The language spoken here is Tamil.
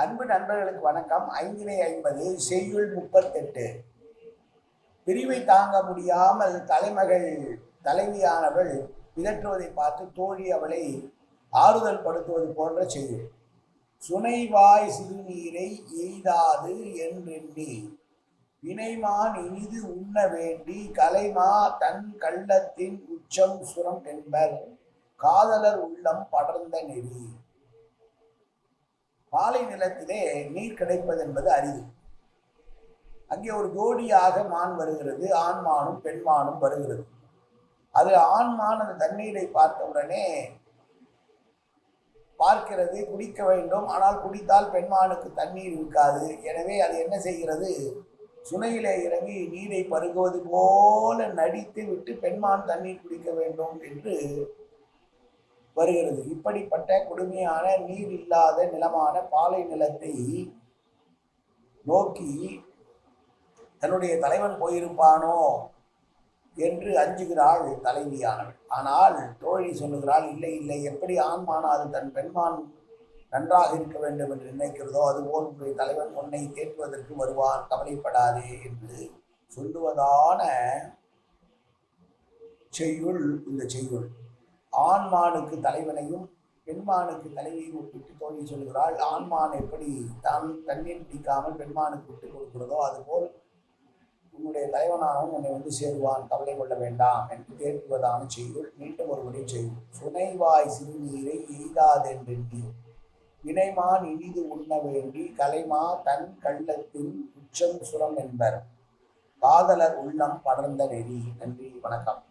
அன்பு நண்பர்களுக்கு வணக்கம். ஐந்தினை ஐம்பது செய்யுள் முப்பத்தெட்டு. பிரிவை தாங்க முடியாமல் தலைமகள் தலைவியானவள் பிதற்றுவதை பார்த்து தோழி அவளை ஆறுதல் படுத்துவது போன்ற செய்யுள். சுனைவாய் சிறுநீரை எய்தாது என்றெண்ணி வினைமான் இனிது உண்ண வேண்டி கலைமா தன் கள்ளத்தின் உச்சம் சுரம் என்பர் காதலர் உள்ளம் படர்ந்த நெறி. பாலை நிலத்திலே நீர் கிடைப்பது என்பது அரிது. அங்கே ஒரு ஜோடியாக மான் வருகிறது ஆண்மானும் பெண்மானும் வருகிறது. அது ஆண்மான் அந்த தண்ணீரை பார்த்தவுடனே பார்க்கிறது குடிக்க வேண்டும். ஆனால் குடித்தால் பெண்மானுக்கு தண்ணீர் இருக்காது. எனவே அது என்ன செய்கிறது? சுனையிலே இறங்கி நீரை பருகுவது போல நடித்து விட்டு பெண்மான் தண்ணீர் குடிக்க வேண்டும் என்று வருகிறது. இப்படிப்பட்ட கொடுமையான நீர் இல்லாத நிலமான பாலை நிலத்தை நோக்கி தன்னுடைய தலைவன் போயிருப்பானோ என்று அஞ்சுகிறாள் தலைவியானவள். ஆனால் தோழி சொல்லுகிறாள் இல்லை இல்லை எப்படி ஆண்மானா அது தன் பெண்மான் நன்றாக இருக்க வேண்டும் என்று நினைக்கிறதோ அதுபோல் உன்னுடைய தலைவன் உன்னை தேற்றுவதற்கு வருவான் கவலைப்படாதே என்று சொல்லுவதான செய்யுள் இந்த செய்யுள். ஆண்மானுக்கு தலைவனையும் பெண்மானுக்கு தலைவியை ஒப்பிட்டு தோழி சொல்கிறாள். ஆண்மான் எப்படி தான் தண்ணீர் பிடிக்காமல் பெண்மானுக்கு விட்டு கொடுக்கிறதோ அதுபோல் உன்னுடைய தலைவனாகவும் உன்னை வந்து சேருவான். கவலை கொள்ள வேண்டாம் என்று தேற்றுவதான செய்யுள். மீண்டும் ஒரு முறை செய்யுள். சுனைவாய் சிறுநீரை எய்தாதென்றெண்ணி. வினைமான் இனிது உண்ண வேண்டி கலைமா தன் கள்ளத்தின் உச்சம் சுரம் என்பர். காதலர் உள்ளம் படர்ந்த நெறி. நன்றி. வணக்கம்.